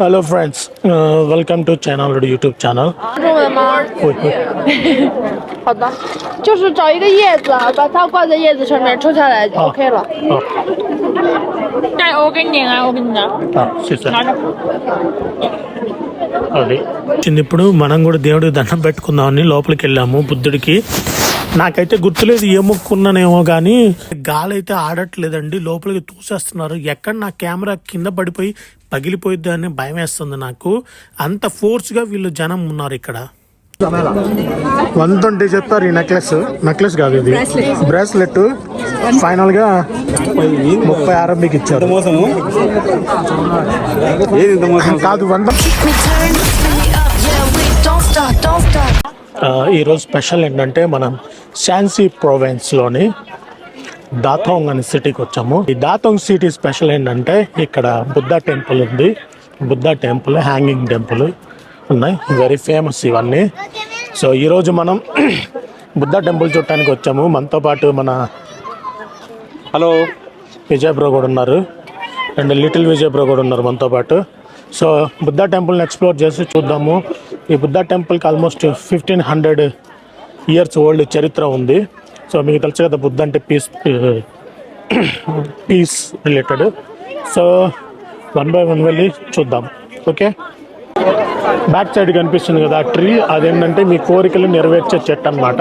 Hello friends, uh, welcome to China Lord YouTube channel. 中文吗？会会好的，就是找一个叶子，啊把它挂在叶子上面，抽下来就 OK 了。好但我给你点啊，我给你拿。啊，谢谢。拿着。అది చిన్న ఇప్పుడు మనం కూడా దేవుడికి దండం పెట్టుకుందామని లోపలికి వెళ్ళాము బుద్ధుడికి నాకైతే గుర్తులేదు ఏ మొక్కున్నానేమో కానీ గాలి అయితే ఆడట్లేదండి లోపలికి తూసేస్తున్నారు ఎక్కడ నా కెమెరా కింద పడిపోయి పగిలిపోయిద్ది అని భయం వేస్తుంది నాకు. అంత ఫోర్స్గా వీళ్ళు జనం ఉన్నారు ఇక్కడ. వన్ ట్వంటీ చెప్తారు ఈ నెక్లెస్ నెక్లెస్ కాదు ఇది. బ్రాస్లెట్ ఫైనల్గా ముప్పై ఆరంభికి ఇచ్చారు. కాదు వంద. ఈరోజు స్పెషల్ ఏంటంటే మనం శాన్సీ లోని దాథోంగ్ అనే సిటీకి వచ్చాము. ఈ దాథోంగ్ సిటీ స్పెషల్ ఏంటంటే ఇక్కడ బుద్ధ టెంపుల్ ఉంది. బుద్ధ టెంపుల్ హ్యాంగింగ్ టెంపుల్ ఉన్నాయి. వెరీ ఫేమస్ ఇవన్నీ. సో ఈరోజు మనం బుద్ధ టెంపుల్ చూడటానికి వచ్చాము. మనతో పాటు మన హలో విజయ్ బ్రో కూడా ఉన్నారు. అండ్ లిటిల్ విజయ్ బ్రో కూడా ఉన్నారు మనతో పాటు. సో బుద్ధ టెంపుల్ని ఎక్స్ప్లోర్ చేసి చూద్దాము. ఈ బుద్ధ టెంపుల్కి almost fifteen hundred years old చరిత్ర ఉంది. సో మీకు తెలుసు కదా బుద్ధ అంటే peace peace related so one by one వెళ్ళి చూద్దాం. ఓకే బ్యాక్ సైడ్ కనిపిస్తుంది కదా ఆ ట్రీ అదేంటంటే మీ కోరికలు నెరవేర్చే చెట్టు అనమాట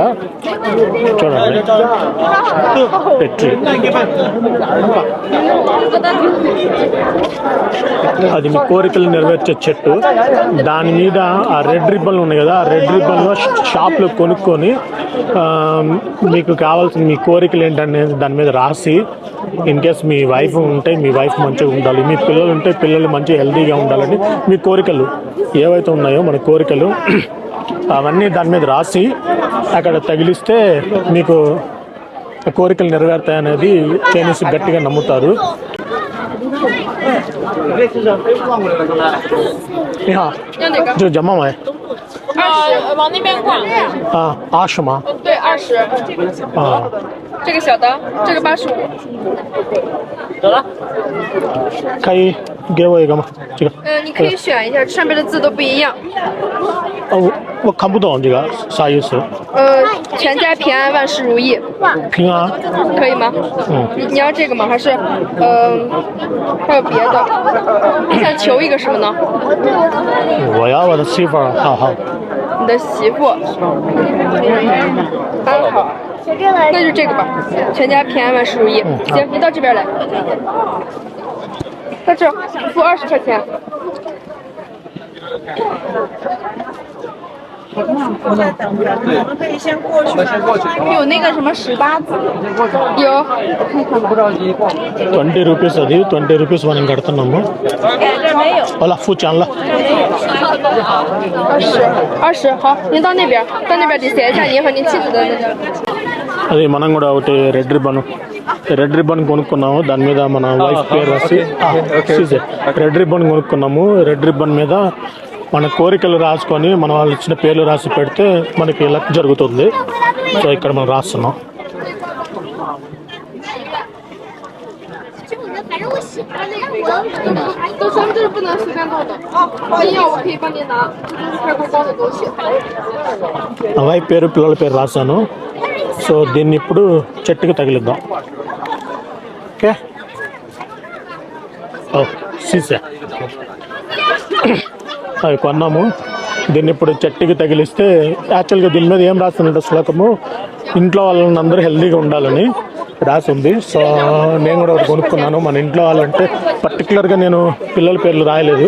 చూడండి. ట్రీ అది మీ కోరికలు నెరవేర్చే చెట్టు. దాని మీద ఆ రెడ్ రిబ్బన్ ఉన్నాయి కదా ఆ రెడ్ రిబ్బన్లో షాప్లో కొనుక్కొని ఆ, మీకు కావాల్సిన మీ కోరికలు ఏంటనేది దాని మీద రాసి ఇన్ కేస్ మీ వైఫ్ ఉంటే మీ వైఫ్ మంచిగా ఉండాలి. మీ పిల్లలు ఉంటే పిల్లలు మంచిగా హెల్తీగా ఉండాలని మీ కోరికలు. ఏవైతే ఉన్నాయో మన కోరికలు అవన్నీ దాని మీద రాసి అక్కడ తగిలిస్తే మీకు కోరికలు నెరవేరుతాయి అనేది చైనీస్ గట్టిగా నమ్ముతారు. 你呃，往那边挂。啊？阿什么？对，二十。啊，这个小的，这个八十五。走了可以给我一个吗？这个，嗯，你可以选一下，上面的字都不一样。哦，我我看不懂这个啥意思？呃，全家平安，万事如意，平安，可以吗？嗯，你你要这个吗？还是，嗯、还有别的？你想求一个什么呢？我要我的媳妇儿好好。你的媳妇。安好。那就这个吧，全家平安，万事如意。行，你到这边来，在这儿付二十块钱。有那个什么十八字，有。 ట్వంటీ రూపీస్ అది ట్వంటీ రూపీస్ మనం కడుతున్నాము 这没有。 అలా ఫూ ఛానల్ 二十，二十，好，您到那边，到那边得写一下您和您妻子的那个。 అది మనం కూడా ఒకటి రెడ్ రిబ్బన్ రెడ్ రిబ్బన్ కొనుక్కున్నాము దాని మీద మన వైఫ్ పేరు రాసి రెడ్ రిబ్బన్ కొనుక్కున్నాము రెడ్ రిబ్బన్ మీద మన కోరికలు రాసుకొని మన వాళ్ళు ఇచ్చిన పేర్లు రాసి పెడితే మనకి లక్ జరుగుతుంది సో ఇక్కడ మనం రాస్తున్నాం 都说这是不能随便动的，你要我可以帮您拿，这都是开过光的东西。 ఆ వైఫ్ పేరు పిల్లల పేరు రాశాను సో దీన్ని ఇప్పుడు చెట్టుకి తగిలిద్దాం ఓకే ఓ సీసా అవి కొన్నాము దీన్ని ఇప్పుడు చెట్టుకి తగిలిస్తే యాక్చువల్గా దీని మీద ఏం రాస్తున్నట్టు శ్లోకము ఇంట్లో వాళ్ళని అందరూ హెల్తీగా ఉండాలని రాసి ఉంది సో నేను కూడా ఒకటి కొనుక్కున్నాను మన ఇంట్లో వాళ్ళంటే పర్టికులర్గా నేను పిల్లల పేర్లు రాయలేదు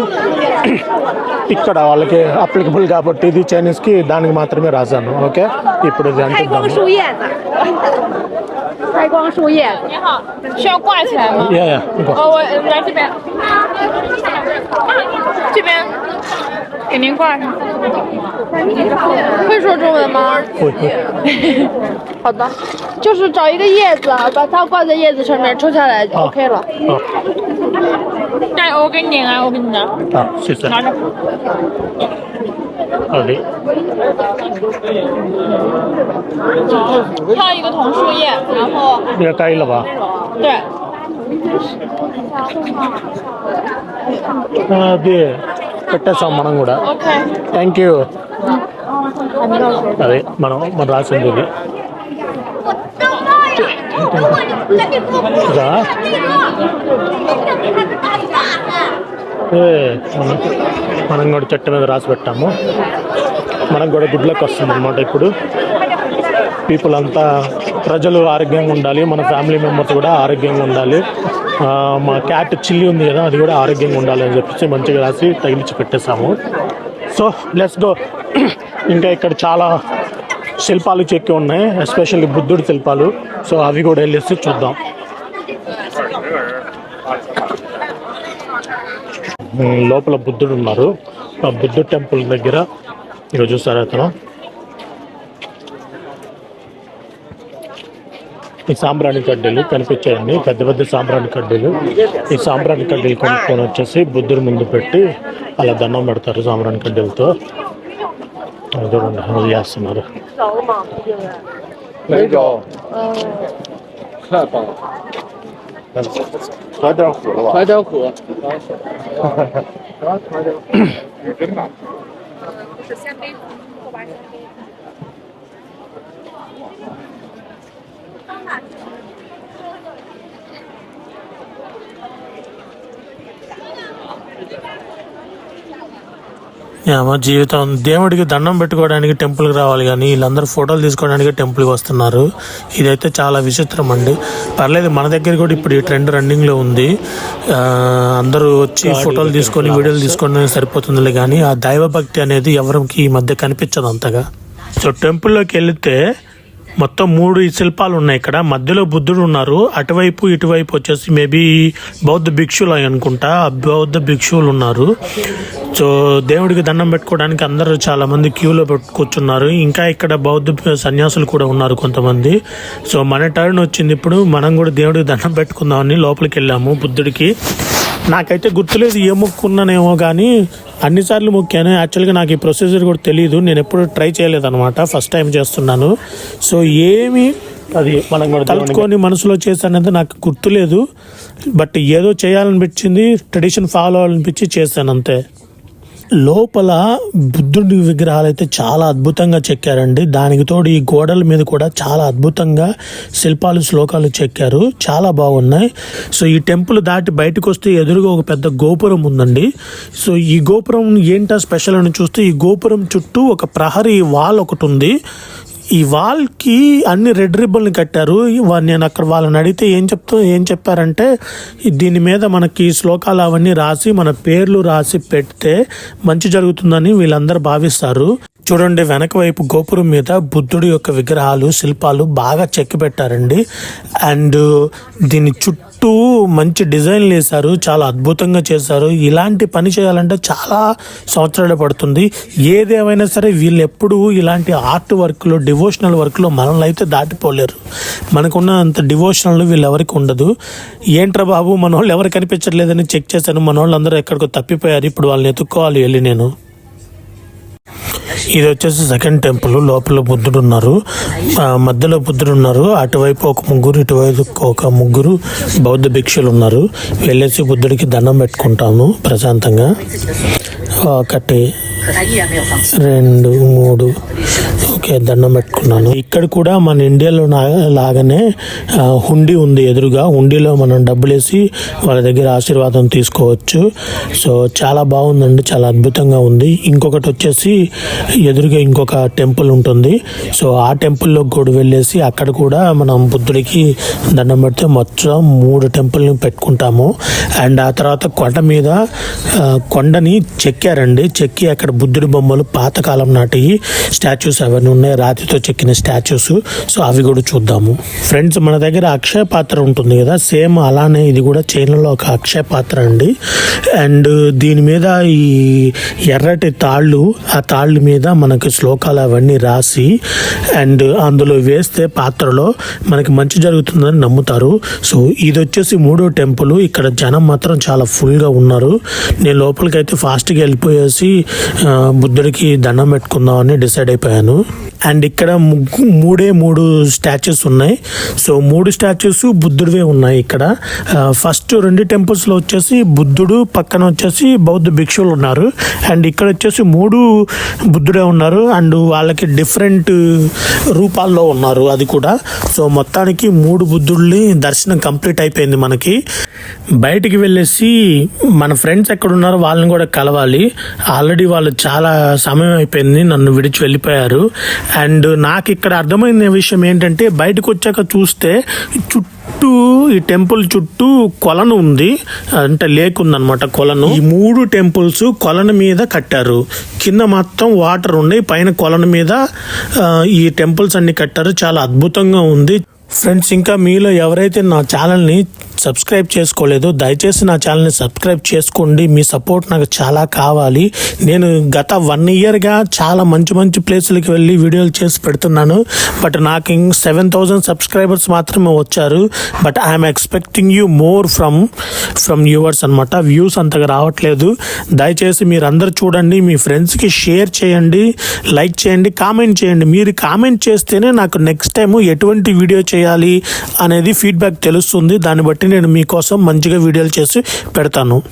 ఇక్కడ వాళ్ళకి అప్లికబుల్ కాబట్టి ఇది చైనీస్కి దానికి మాత్రమే రాశాను ఓకే ఇప్పుడు ఇది అంటున్నాము 叶子，开光树叶子。你好，需要挂起来吗？ యా యా ఇంకో 哦，我来这边，这边给您挂上。会说中文吗？ ఓయ్, ఓయ్. 好的， 就是找一个叶子，啊把它挂在叶子上面，抽下来就 ఆ, OK 了。 ఆ, 但我给你点啊，我给你拿， ఆ, సీసా 拿着。 అది 挑一个桐树叶，然后 ఇక కాయలవా 对， అది పెట్టేస్తాం మనం కూడా OK， థ్యాంక్ యూ అదే మనం మనం రాసింది ఇది ఏ, మనం కూడా చెట్టు మీద రాసి పెట్టాము. మనం కూడా గుడ్లకు వస్తుంది అనమాట ఇప్పుడు. పీపుల్ అంతా ప్రజలు ఆరోగ్యంగా ఉండాలి మన ఫ్యామిలీ మెంబర్స్ కూడా ఆరోగ్యంగా ఉండాలి. మా క్యాట్ చిల్లి ఉంది కదా అది కూడా ఆరోగ్యంగా ఉండాలి అని చెప్పేసి మంచిగా రాసి తగిలించి పెట్టేసాము సో లెట్స్ గో ఇంకా ఇక్కడ చాలా శిల్పాలు చెక్కి ఉన్నాయి ఎస్పెషల్లీ బుద్ధుడి శిల్పాలు. సో అవి కూడా వెళ్ళేసి చూద్దాం. లోపల బుద్ధుడు ఉన్నారు. ఆ బుద్ధుడు టెంపుల్ దగ్గర ఇక్కడ చూస్తారు అతను ఈ సాంబ్రాణి కడ్డీలు కనిపించాయండి. పెద్ద పెద్ద సాంబ్రాణి కడ్డీలు. ఈ సాంబ్రాణి కడ్డీలు కొనుక్కొని వచ్చేసి బుద్ధుడి ముందు పెట్టి అలా దండం పెడతారు సాంబ్రాణి కడ్డీలతో. 那都是男孩子压死了的。着吗？没着。嗯。太棒了。来点火吧？来点火。哈哈哈。来点。雨真。是鲜杯，过把鲜杯。干嘛 మా జీవితం. దేవుడికి దండం పెట్టుకోవడానికి టెంపుల్కి రావాలి కానీ వీళ్ళందరూ ఫోటోలు తీసుకోవడానికి టెంపుల్కి వస్తున్నారు. ఇదైతే చాలా విచిత్రం అండి. పర్లేదు మన దగ్గర కూడా ఇప్పుడు ఈ ట్రెండ్ రన్నింగ్లో ఉంది. అందరూ వచ్చి ఫోటోలు తీసుకొని వీడియోలు తీసుకొని సరిపోతుందిలే కానీ ఆ దైవభక్తి అనేది ఎవరికి ఈ మధ్య కనిపించదు అంతగా. సో టెంపుల్లోకి వెళితే మొత్తం మూడు శిల్పాలు ఉన్నాయి ఇక్కడ. మధ్యలో బుద్ధుడు ఉన్నారు. అటువైపు ఇటువైపు వచ్చేసి మేబీ బౌద్ధ భిక్షులు అయి అనుకుంటా. బౌద్ధ భిక్షువులు ఉన్నారు. సో దేవుడికి దండం పెట్టుకోవడానికి అందరూ చాలా మంది క్యూలో కూర్చున్నారు. ఇంకా ఇక్కడ బౌద్ధ సన్యాసులు కూడా ఉన్నారు కొంతమంది. సో మన టర్న్ వచ్చింది ఇప్పుడు. మనం కూడా దేవుడికి దండం పెట్టుకుందామని లోపలికి వెళ్ళాము బుద్ధుడికి. నాకైతే గుర్తులేదు ఏ మొక్కున్నానేమో కానీ అన్నిసార్లు మొక్కాను. యాక్చువల్గా నాకు ఈ ప్రొసీజర్ కూడా తెలియదు నేను ఎప్పుడు ట్రై చేయలేదు అనమాట ఫస్ట్ టైం చేస్తున్నాను. సో ఏమి అది మనం కూడా తలుచుకొని మనసులో చేశానది నాకు గుర్తులేదు. బట్ ఏదో చేయాలనిపించింది ట్రెడిషన్ ఫాలో అవ్వాలనిపించి చేశాను అంతే. లోపల బుద్ధుడి విగ్రహాలు అయితే చాలా అద్భుతంగా చెక్కారండి. దానికి తోడు ఈ గోడల మీద కూడా చాలా అద్భుతంగా శిల్పాలు శ్లోకాలు చెక్కారు. చాలా బాగున్నాయి. సో ఈ టెంపుల్ దాటి బయటకు వస్తే ఎదురుగా ఒక పెద్ద గోపురం ఉందండి. సో ఈ గోపురం ఏంటా స్పెషల్ అని చూస్తే ఈ గోపురం చుట్టూ ఒక ప్రహరీ వాల్ ఒకటి ఉంది. ఈ వాల్కి అన్ని రెడ్ రిబ్బల్ని కట్టారు. వా- నేను అక్కడ వాళ్ళని అడిగితే ఏం చెప్తా ఏం చెప్పారంటే దీని మీద మనకి శ్లోకాలు అవన్నీ రాసి మన పేర్లు రాసి పెడితే మంచి జరుగుతుందని వీళ్ళందరూ భావిస్తారు. చూడండి వెనక వైపు గోపురం మీద బుద్ధుడి యొక్క విగ్రహాలు శిల్పాలు బాగా చెక్కి పెట్టారండి. అండ్ దీని చుట్టూ చుట్టూ మంచి డిజైన్లు వేశారు చాలా అద్భుతంగా చేశారు. ఇలాంటి పని చేయాలంటే చాలా సంవత్సరాలు పడుతుంది. ఏదేమైనా సరే వీళ్ళు ఎప్పుడు ఇలాంటి ఆర్ట్ వర్క్లో డివోషనల్ వర్క్లో మనల్ని అయితే దాటిపోలేరు. మనకున్న అంత డివోషనల్ వీళ్ళు ఎవరికి ఉండదు. ఏంట్రా బాబు మన వాళ్ళు ఎవరు కనిపించట్లేదని చెక్ చేశాను. మన వాళ్ళందరూ ఎక్కడికో తప్పిపోయారు. ఇప్పుడు వాళ్ళని ఎత్తుక్కోవాలి వెళ్ళి నేను. ఇది వచ్చేసి సెకండ్ టెంపుల్ లోపల బుద్ధుడు ఉన్నారు. ఆ, మధ్యలో బుద్ధుడు ఉన్నారు. అటువైపు ఒక ముగ్గురు ఇటువైపు ఒక ముగ్గురు బౌద్ధ భిక్షులు ఉన్నారు. వెళ్ళేసి బుద్ధుడికి దండం పెట్టుకుంటాము ప్రశాంతంగా. ఒకటి రెండు మూడు. ఓకే దండం పెట్టుకున్నాను. ఇక్కడ కూడా మన ఇండియాలో నా- లాగానే హుండీ ఉంది ఎదురుగా. హుండీలో మనం డబ్బులు వేసి వాళ్ళ దగ్గర ఆశీర్వాదం తీసుకోవచ్చు. సో చాలా బాగుందండి చాలా అద్భుతంగా ఉంది. ఇంకొకటి వచ్చేసి ఎదురుగా ఇంకొక టెంపుల్ ఉంటుంది. సో ఆ టెంపుల్లో కూడా వెళ్ళేసి అక్కడ కూడా మనం బుద్ధుడికి దండం పెడితే మొత్తం మూడు టెంపుల్ని పెట్టుకుంటాము. అండ్ ఆ తర్వాత కొండ మీద కొండని చెక్కారండి. చెక్కి అక్కడ బుద్ధుడి బొమ్మలు పాతకాలం నాటి స్టాచ్యూస్ అవన్నీ ఉన్నాయి. రాతితో చెక్కిన స్టాచ్యూస్ సో అవి కూడా చూద్దాము. ఫ్రెండ్స్ మన దగ్గర అక్షయ పాత్ర ఉంటుంది కదా. సేమ్ అలానే ఇది కూడా చైనాలో ఒక అక్షయ పాత్ర అండి. అండ్ దీని మీద ఈ ఎర్రటి తాళ్ళు ఆ తాళ్ళు మీద మనకి శ్లోకాలు అవన్నీ రాసి అండ్ అందులో వేస్తే పాత్రలో మనకి మంచి జరుగుతుందని నమ్ముతారు. సో ఇది వచ్చేసి మూడో టెంపుల్ ఇక్కడ జనం మాత్రం చాలా ఫుల్గా ఉన్నారు. నేను లోపలికి అయితే ఫాస్ట్గా వెళ్ళిపోయేసి బుద్ధుడికి దండం పెట్టుకుందామని డిసైడ్ అయిపోయాను. అండ్ ఇక్కడ ముగ్గు మూడే మూడు స్టాచ్యూస్ ఉన్నాయి. సో మూడు స్టాచ్యూస్ బుద్ధుడివే ఉన్నాయి ఇక్కడ. ఫస్ట్ రెండు టెంపుల్స్లో వచ్చేసి బుద్ధుడు పక్కన వచ్చేసి బౌద్ధ భిక్షువులు ఉన్నారు. అండ్ ఇక్కడ వచ్చేసి మూడు బుద్ధుడే ఉన్నారు. అండ్ వాళ్ళకి డిఫరెంట్ రూపాల్లో ఉన్నారు అది కూడా. సో మొత్తానికి మూడు బుద్ధుల్ని దర్శనం కంప్లీట్ అయిపోయింది మనకి. బయటికి వెళ్ళేసి మన ఫ్రెండ్స్ ఎక్కడ ఉన్నారో వాళ్ళని కూడా కలవాలి. ఆల్రెడీ వాళ్ళు చాలా సమయం అయిపోయింది నన్ను విడిచి వెళ్ళిపోయారు. అండ్ నాకు ఇక్కడ అర్థమైన విషయం ఏంటంటే బయటకు వచ్చాక చూస్తే చుట్టూ ఈ టెంపుల్ చుట్టూ కొలను ఉంది. అంటే లేక్ ఉందన్నమాట కొలను. ఈ మూడు టెంపుల్స్ కొలను మీద కట్టారు. కింద మొత్తం వాటర్ ఉన్నాయి పైన కొలను మీద ఈ టెంపుల్స్ అన్ని కట్టారు. చాలా అద్భుతంగా ఉంది. ఫ్రెండ్స్ ఇంకా మీలో ఎవరైతే నా ఛానల్ని సబ్స్క్రైబ్ చేసుకోలేదు. దయచేసి నా ఛానల్ని సబ్స్క్రైబ్ చేసుకోండి. మీ సపోర్ట్ నాకు చాలా కావాలి. నేను గత వన్ ఇయర్గా చాలా మంచి మంచి ప్లేసులకి వెళ్ళి వీడియోలు చేసి పెడుతున్నాను. బట్ నాకు సెవెన్ థౌజండ్ సబ్స్క్రైబర్స్ మాత్రమే వచ్చారు. But I'm expecting you more from from viewers అనమాట వ్యూస్ అంతగా రావట్లేదు. దయచేసి మీరు చూడండి. మీ ఫ్రెండ్స్కి షేర్ చేయండి. లైక్ చేయండి. కామెంట్ చేయండి. మీరు కామెంట్ చేస్తేనే నాకు నెక్స్ట్ టైం ఎటువంటి వీడియో చేయాలి అనేది ఫీడ్బ్యాక్ తెలుస్తుంది. దాన్ని బట్టి నేను మీకోసం మంచిగా వీడియోలు చేసి పెడతాను.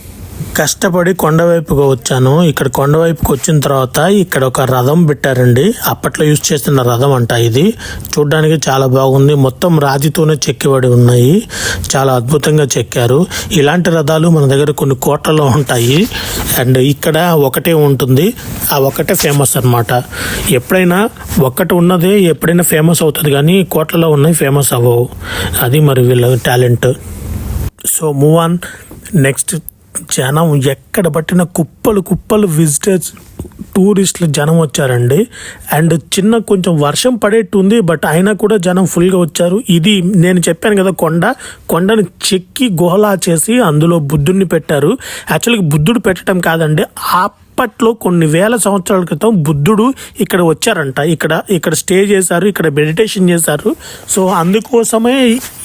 కష్టపడి కొండవైపుగా వచ్చాను. ఇక్కడ కొండవైపుకి వచ్చిన తర్వాత ఇక్కడ ఒక రథం పెట్టారండి. అప్పట్లో యూజ్ చేస్తున్న రథం అంట ఇది. చూడ్డానికి చాలా బాగుంది. మొత్తం రాతితోనే చెక్కిబడి ఉన్నాయి. చాలా అద్భుతంగా చెక్కారు. ఇలాంటి రథాలు మన దగ్గర కొన్ని కోట్లలో ఉంటాయి. అండ్ ఇక్కడ ఒకటే ఉంటుంది. ఆ ఒకటే ఫేమస్ అన్నమాట. ఎప్పుడైనా ఒక్కటి ఉన్నదే ఎప్పుడైనా ఫేమస్ అవుతుంది కానీ కోట్లలో ఉన్నాయి ఫేమస్ అవ్వవు. అది మరి వీళ్ళ talent. So move on next జనం ఎక్కడ పట్టిన కుప్పలు కుప్పలు విజిటర్స్ టూరిస్టులు జనం వచ్చారండి. అండ్ చిన్న కొంచెం వర్షం పడేట్టుంది బట్ అయినా కూడా జనం ఫుల్గా వచ్చారు. ఇది నేను చెప్పాను కదా కొండ. కొండను చెక్కి గుహలా చేసి అందులో బుద్ధుడిని పెట్టారు. యాక్చువల్గా బుద్ధుడు పెట్టడం కాదండి ఆ అప్పట్లో కొన్ని వేల సంవత్సరాల క్రితం బుద్ధుడు ఇక్కడ వచ్చారంట. ఇక్కడ ఇక్కడ స్టే చేశారు ఇక్కడ మెడిటేషన్ చేశారు. సో అందుకోసమే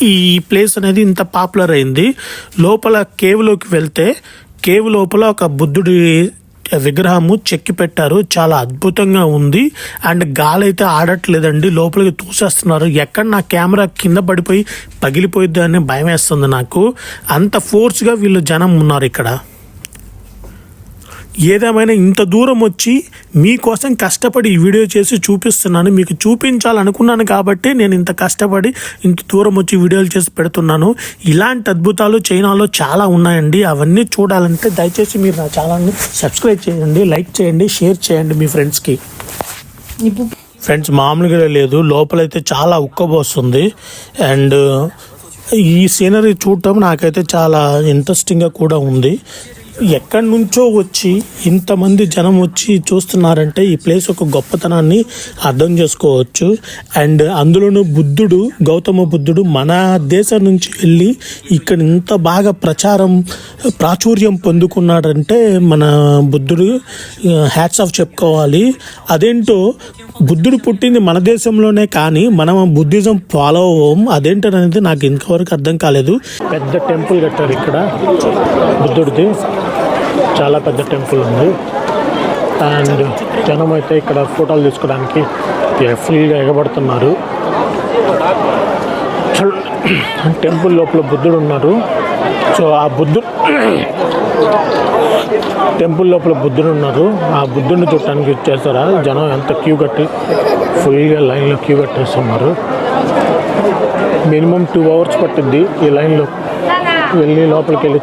ఈ ప్లేస్ అనేది ఇంత పాపులర్ అయింది. లోపల కేవ్లోకి వెళ్తే కేవ్ లోపల ఒక బుద్ధుడి విగ్రహము చెక్కి పెట్టారు. చాలా అద్భుతంగా ఉంది. అండ్ గాలి అయితే ఆడట్లేదండి. లోపలికి తూసేస్తున్నారు. ఎక్కడ నా కెమెరా కింద పడిపోయి పగిలిపోయిద్ది అని భయం వేస్తుంది నాకు. అంత ఫోర్స్గా వీళ్ళు జనం ఉన్నారు ఇక్కడ. ఏదేమైనా ఇంత దూరం వచ్చి మీకోసం కష్టపడి ఈ వీడియో చేసి చూపిస్తున్నాను. మీకు చూపించాలనుకున్నాను కాబట్టి నేను ఇంత కష్టపడి ఇంత దూరం వచ్చి వీడియోలు చేసి పెడుతున్నాను. ఇలాంటి అద్భుతాలు చైనాలో చాలా ఉన్నాయండి. అవన్నీ చూడాలంటే దయచేసి మీరు నా ఛానల్ని సబ్స్క్రైబ్ చేయండి లైక్ చేయండి షేర్ చేయండి మీ ఫ్రెండ్స్కి. ఫ్రెండ్స్ మామూలుగా లేదు. లోపలైతే చాలా ఉక్కబోస్తుంది అండ్ ఈ సీనరీ చూడటం నాకైతే చాలా ఇంట్రెస్టింగ్గా కూడా ఉంది. ఎక్కడి నుంచో వచ్చి ఇంతమంది జనం వచ్చి చూస్తున్నారంటే ఈ ప్లేస్ ఒక గొప్పతనాన్ని అర్థం చేసుకోవచ్చు. అండ్ అందులోనూ బుద్ధుడు గౌతమ బుద్ధుడు మన దేశం నుంచి వెళ్ళి ఇక్కడ ఇంత బాగా ప్రచారం ప్రాచుర్యం పొందుకున్నాడంటే మన బుద్ధుడు హ్యాట్స్ ఆఫ్ చెప్పుకోవాలి. అదేంటో బుద్ధుడు పుట్టింది మన దేశంలోనే కానీ మనం బుద్ధిజం ఫాలో అవ్వం. అదేంటనేది నాకు ఇంతవరకు అర్థం కాలేదు. పెద్ద టెంపుల్ కట్టారు ఇక్కడ బుద్ధుడిది. చాలా పెద్ద టెంపుల్ ఉంది. అండ్ జనం అయితే ఇక్కడ ఫోటోలు తీసుకోవడానికి ఫుల్గా ఎగబడుతున్నారు. టెంపుల్ లోపల బుద్ధుడు ఉన్నారు సో ఆ బుద్ధుడు టెంపుల్ లోపల బుద్ధుడు ఉన్నారు ఆ బుద్ధుడిని చూడటానికి చేస్తారా జనం ఎంత క్యూ కట్టి ఫుల్గా లైన్లో క్యూ కట్టేస్తున్నారు. మినిమం టూ అవర్స్ పట్టింది ఈ లైన్లో. వెళ్ళి లోపలికి వెళ్ళి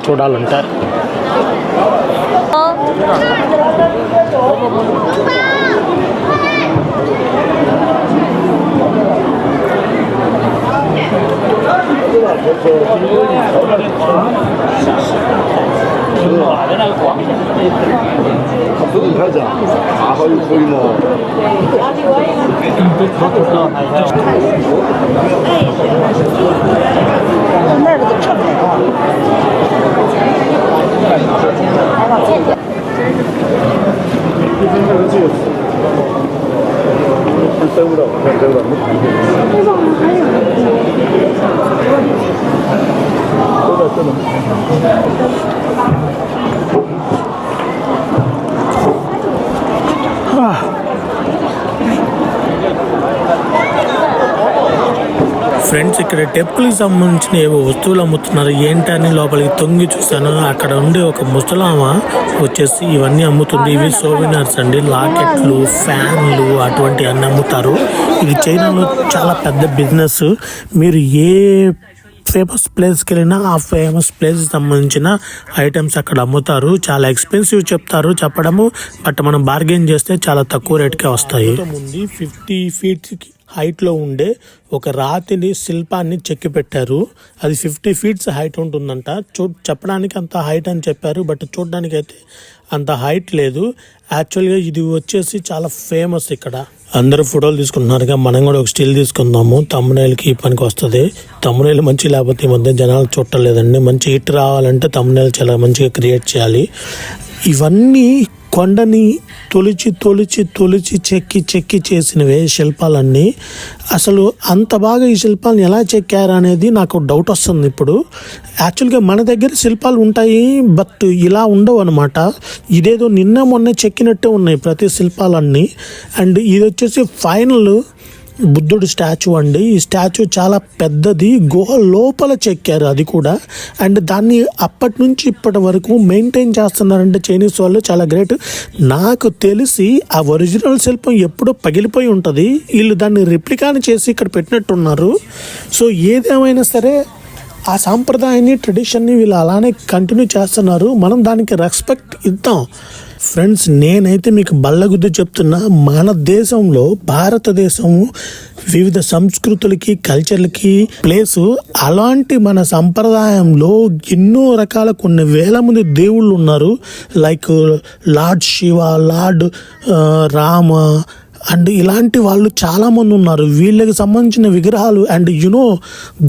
저도 가자. 아, 거의, 거의 뭐. 옛날부터 쳤네. 真生，啊！ఫ్రెండ్స్ ఇక్కడ టెంపుల్కి సంబంధించిన ఏవో వస్తువులు అమ్ముతున్నారు. ఏంటని లోపలికి తొంగి చూశాను. అక్కడ ఉండే ఒక ముసలామ వచ్చేసి ఇవన్నీ అమ్ముతుంది. ఇవి సోవినర్స్ అండి. లాకెట్లు ఫ్యాన్లు అటువంటి అన్ని అమ్ముతారు. ఇది చైనాలో చాలా పెద్ద బిజినెస్. మీరు ఏ ఫేమస్ ప్లేస్కి వెళ్ళినా ఆ ఫేమస్ ప్లేస్ సంబంధించిన ఐటమ్స్ అక్కడ అమ్ముతారు. చాలా ఎక్స్పెన్సివ్ చెప్తారు చెప్పడము. బట్ మనం బార్గెన్ చేస్తే చాలా తక్కువ రేట్కే వస్తాయి. ముందు ఫిఫ్టీ ఫీట్ హైట్లో ఉండే ఒక రాతిని శిల్పాన్ని చెక్కి పెట్టారు అది ఫిఫ్టీ ఫీట్స్ హైట్ ఉంటుందంట. చూ చెప్పడానికి అంత హైట్ అని చెప్పారు బట్ చూడడానికి అయితే అంత హైట్ లేదు. యాక్చువల్గా ఇది వచ్చేసి చాలా ఫేమస్ ఇక్కడ. అందరూ ఫోటోలు తీసుకుంటున్నారుగా. మనం కూడా ఒక స్టిల్ తీసుకుందాము. తమ్మునేలకి పనికి వస్తుంది. తమ్మునేలు మంచి లేకపోతే ఈ మధ్య జనాలు చుట్టలేదండి మంచి హిట్ రావాలంటే తమ్మునేలు చాలా మంచిగా క్రియేట్ చేయాలి. ఇవన్నీ కొండని తొలిచి తొలిచి తొలిచి చెక్కి చెక్కి చేసినవే శిల్పాలన్నీ. అసలు అంత బాగా ఈ శిల్పాలను ఎలా చెక్కారు అనేది నాకు డౌట్ వస్తుంది ఇప్పుడు. యాక్చువల్గా మన దగ్గర శిల్పాలు ఉంటాయి బట్ ఇలా ఉండవు అనమాట ఇదేదో నిన్న మొన్న చెక్కినట్టే ఉన్నాయి ప్రతి శిల్పాలన్నీ. అండ్ ఇది వచ్చేసి ఫైనల్ బుద్ధుడు స్టాచ్యూ అండి. ఈ స్టాచ్యూ చాలా పెద్దది. గుహ లోపల చెక్కారు అది కూడా. అండ్ దాన్ని అప్పటి నుంచి ఇప్పటి వరకు మెయింటైన్ చేస్తున్నారంటే చైనీస్ వాళ్ళు. చాలా గ్రేట్. నాకు తెలిసి ఆ ఒరిజినల్ శిల్పం ఎప్పుడో పగిలిపోయి ఉంటుంది. వీళ్ళు దాన్ని రిప్లికాని చేసి ఇక్కడ పెట్టినట్టున్నారు. సో ఏదేమైనా సరే ఆ సాంప్రదాయాన్ని ట్రెడిషన్ని వీళ్ళు అలానే కంటిన్యూ చేస్తున్నారు. మనం దానికి రెస్పెక్ట్ ఇద్దాం. ఫ్రెండ్స్ నేనైతే మీకు బల్లగుద్ది చెప్తున్నా మన దేశంలో భారతదేశము వివిధ సంస్కృతులకి కల్చర్లకి ప్లేసు అలాంటి మన సంప్రదాయంలో ఎన్నో రకాల కొన్ని వేల మంది దేవుళ్ళు ఉన్నారు. Like lord Shiva lord Rama and ఇలాంటి వాళ్ళు చాలామంది ఉన్నారు. వీళ్ళకి సంబంధించిన విగ్రహాలు అండ్ యునో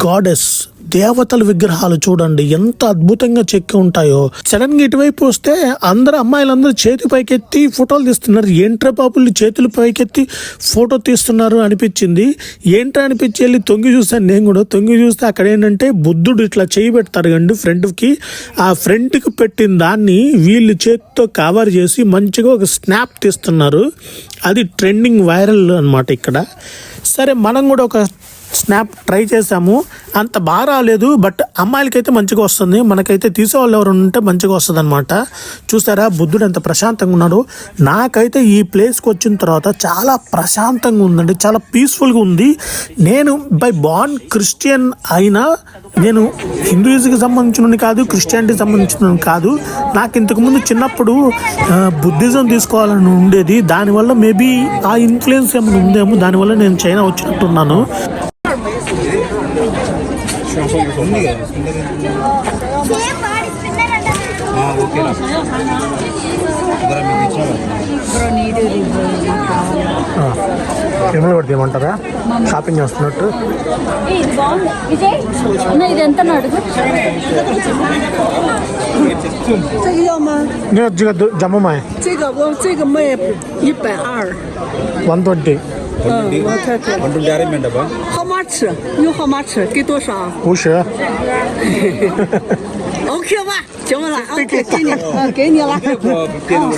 గాడెస్ దేవతల విగ్రహాలు చూడండి ఎంత అద్భుతంగా చెక్కి ఉంటాయో. సడన్గా ఇటువైపు వస్తే అందరు అమ్మాయిలందరూ చేతి పైకెత్తి ఫోటోలు తీస్తున్నారు. ఏంట్రా బాబులు చేతులు పైకెత్తి ఫోటో తీస్తున్నారు అనిపించింది. ఏంట్రా అనిపించి వెళ్ళి తొంగి చూస్తాను నేను కూడా. తొంగి చూస్తే అక్కడ ఏంటంటే బుద్ధుడు ఇట్లా చేయి పెడతారు కండి ఫ్రంట్ ఆ ఫ్రంట్కి పెట్టిన దాన్ని వీళ్ళు చేతితో కవర్ చేసి మంచిగా ఒక స్నాప్ తీస్తున్నారు. అది ట్రెండింగ్ వైరల్ అనమాట ఇక్కడ. సరే మనం కూడా ఒక స్నాప్ ట్రై చేసాము అంత బాగా రాలేదు బట్ అమ్మాయిలకైతే మంచిగా వస్తుంది. మనకైతే తీసేవాళ్ళు ఎవరు ఉంటే మంచిగా వస్తుంది అనమాట చూసారా బుద్ధుడు ఎంత ప్రశాంతంగా ఉన్నాడు. నాకైతే ఈ ప్లేస్కి వచ్చిన తర్వాత చాలా ప్రశాంతంగా ఉందండి. చాలా పీస్ఫుల్గా ఉంది. నేను బై బాన్ క్రిస్టియన్ అయినా నేను హిందూయిజంకి సంబంధించిన కాదు క్రిస్టియానిటీకి సంబంధించిన కాదు. నాకు ఇంతకుముందు చిన్నప్పుడు బుద్ధిజం తీసుకోవాలని ఉండేది. దానివల్ల మేబీ ఆ ఇన్ఫ్లుయెన్స్ ఏమైనా ఉందేమో దానివల్ల నేను చైనా వచ్చినట్టున్నాను. ఉంది కదా ఓకేనా షాపింగ్ చేస్తున్నట్టు జమ్మమ్మా one twenty one twenty 看看。How much? You how much? 给多少 Pusha ？OK 吧，行了，OK，给你，嗯，给你了。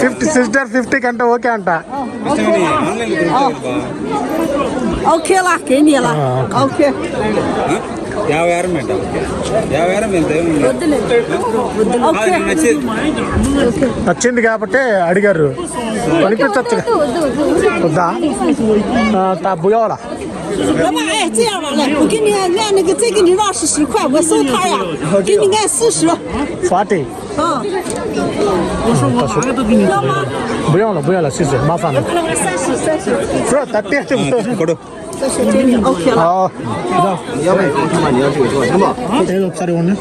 fifty sister fifty కంటే ఓకే అంట OK 了，给你了。OK。 ಯಾವ ಯಾರು ಮೇಡ ಯಾವ ಯಾರು ಮೆಂತೆ OK。 నచ్చింది కాబట్టి అడిగారు కొనిపించచ్చు వద్దా బుయ్యవాలా 老板，哎，这样吧，来，我给你按那个，再给你让十十块，我收他呀，给你按四十。发的。啊。我说我啥都给你。不要了，不要了，谢谢，麻烦了。三十，三十。不要，咱别这么多。三十给你，OK 了。 ఏదో ఒకసారి ఇవ్వండి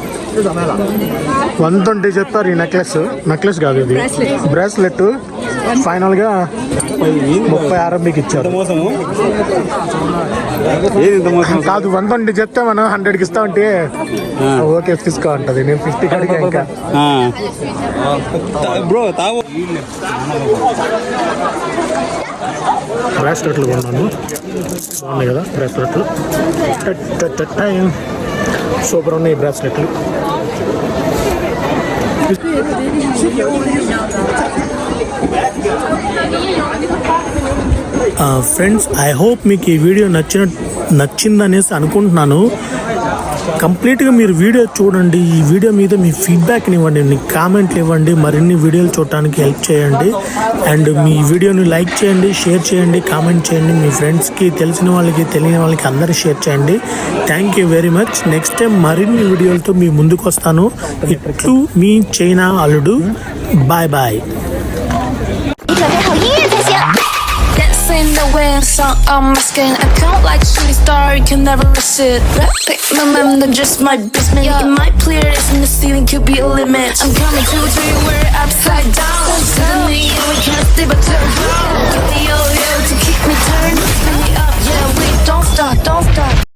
వన్ ట్వంటీ చెప్పారు ఈ నెక్లెస్ నెక్లెస్ కాదు ఇది బ్రాస్లెట్ ఫైనల్ గా ముప్పై ఆరు మీకు ఇచ్చారు మోసము ఏది ఇంత మోసం కాదు వన్ ట్వంటీ చెప్తే మనం హండ్రెడ్కి ఇస్తామంటే ఓకే తీసుకో అంటది నేను ఫిఫ్టీ కడిగా ఇంకా బ్రో తావు బ్రాస్లెట్లు కొన్నాను. బాగున్నాయి కదా బ్రాస్లెట్లు సూపర్ ఉన్నాయి బ్రాస్లెట్లు ఫ్రెండ్స్ ఐ హోప్ మీకు ఈ వీడియో నచ్చిన నచ్చిందనేసి అనుకుంటున్నాను. కంప్లీట్గా మీరు వీడియో చూడండి. ఈ వీడియో మీద మీ ఫీడ్బ్యాక్ని ఇవ్వండి. కామెంట్లు ఇవ్వండి. మరిన్ని వీడియోలు చూడటానికి హెల్ప్ చేయండి. అండ్ మీ వీడియోని లైక్ చేయండి షేర్ చేయండి కామెంట్ చేయండి. మీ ఫ్రెండ్స్కి తెలిసిన వాళ్ళకి తెలియని వాళ్ళకి అందరూ షేర్ చేయండి. Thank you very much next time మరిన్ని వీడియోలతో మీ ముందుకు వస్తాను. ఇట్లు మీ చైనా అల్లుడు. Bye bye in the wind, sun on my skin. I count like shooting star, you can never miss it. Rapid momentum, just my basement. Yeah. my might clear this in the ceiling, could be a limit. I'm coming to to you, we're upside down. Suddenly, we can't stay but turn around. Yo to keep me turned.